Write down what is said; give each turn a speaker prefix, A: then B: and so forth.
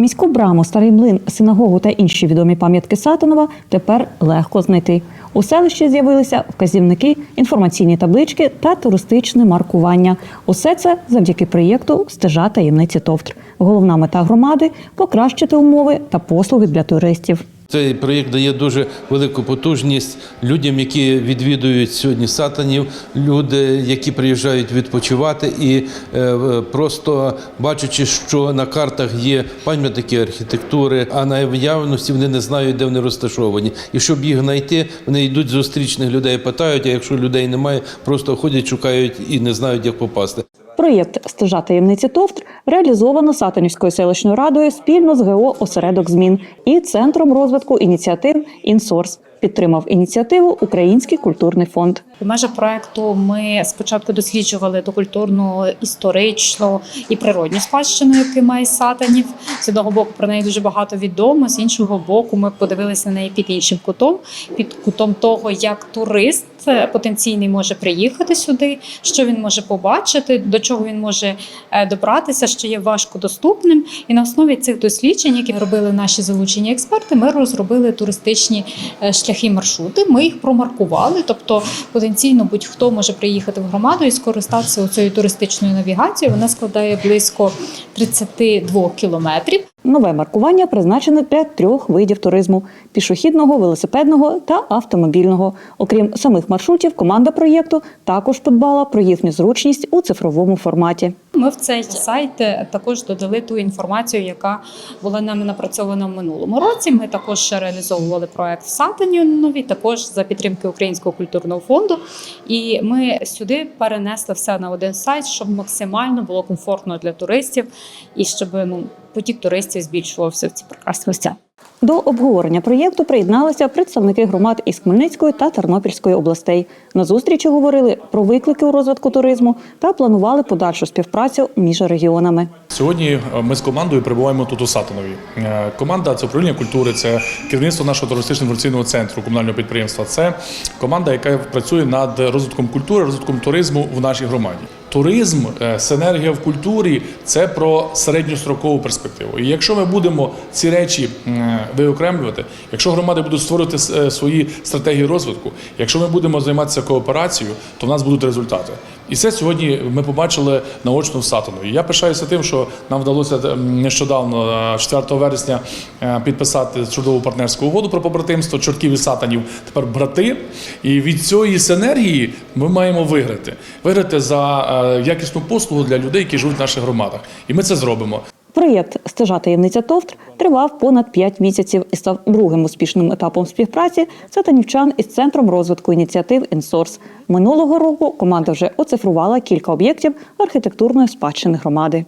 A: Міську браму, старий млин, синагогу та інші відомі пам'ятки Сатанова тепер легко знайти. У селищі з'явилися вказівники, інформаційні таблички та туристичне маркування. Усе це завдяки проєкту Стежа таємниці Товтр. Головна мета громади покращити умови та послуги для туристів.
B: Цей проєкт дає дуже велику потужність людям, які відвідують сьогодні сатанів, люди, які приїжджають відпочивати, і е, просто бачачи, що на картах є пам'ятники архітектури, а на явності вони не знають, де вони розташовані. І щоб їх знайти, вони йдуть зустрічних людей, питають. А якщо людей немає, просто ходять, шукають і не знають, як попасти.
A: Проєкт Стежа таємниці Товтр реалізовано Сатанівською селищною радою спільно з ГО Осередок змін і Центром розвитку ініціатив Інсорс. Підтримав ініціативу Український культурний фонд.
C: У межах проекту ми спочатку досліджували докультурну, історичну і природню спадщину, яку має сатанів. З одного боку про неї дуже багато відомо. З іншого боку, ми подивилися на неї під іншим кутом, під кутом того, як турист е, потенційний може приїхати сюди, що він може побачити, до чого він може е, добратися, що є важко доступним. І на основі цих досліджень, які робили наші залучені експерти, ми розробили туристичні е, шляхи маршрути. Ми їх промаркували, тобто потенційно будь-хто може приїхати в громаду і скористатися цією туристичною навігацією. Вона складає близько 32 кілометрів.
A: Нове маркування призначене для трьох видів туризму: пішохідного, велосипедного та автомобільного. Окрім самих маршрутів, команда проєкту також подбала про їхню зручність у цифровому форматі.
C: Ми в цей сайт е, також додали ту інформацію, яка була нами напрацьована в минулому році. Ми також реалізовували проект в Сатані нові, також за підтримки Українського культурного фонду. І ми сюди перенесли все на один сайт, щоб максимально було комфортно для туристів і щоб ну потік туристів збільшувався в ці прекрасні місця.
A: До обговорення проєкту приєдналися представники громад із Хмельницької та Тернопільської областей. На зустрічі говорили про виклики у розвитку туризму та планували подальшу співпрацю між регіонами.
D: Сьогодні е, ми з командою перебуваємо тут у Сатанові. Е, Команда це управління культури, це керівництво нашого туристично інформаційного центру комунального підприємства. Це команда, яка працює над розвитком культури, розвитком туризму в нашій громаді. Туризм, е, синергія в культурі це про середньострокову перспективу. І якщо ми будемо ці речі виокремлювати, якщо громади будуть створювати е, свої стратегії розвитку, якщо ми будемо займатися кооперацією, то в нас будуть результати. І це сьогодні ми побачили наочно в Сатанові. Я пишаюся тим, що нам вдалося нещодавно, е, 4 вересня, е, підписати чудову партнерську угоду про побратимство чортків і сатанів. Тепер брати. І від цієї синергії ми маємо виграти. Виграти за якісну послугу для людей, які живуть в наших громадах. І ми це зробимо.
A: Проєкт Стежа таємниця Товтр тривав понад 5 місяців і став другим успішним етапом співпраці сатанівчан із центром розвитку ініціатив Інсорс. Минулого року команда вже оцифрувала кілька об'єктів архітектурної спадщини громади.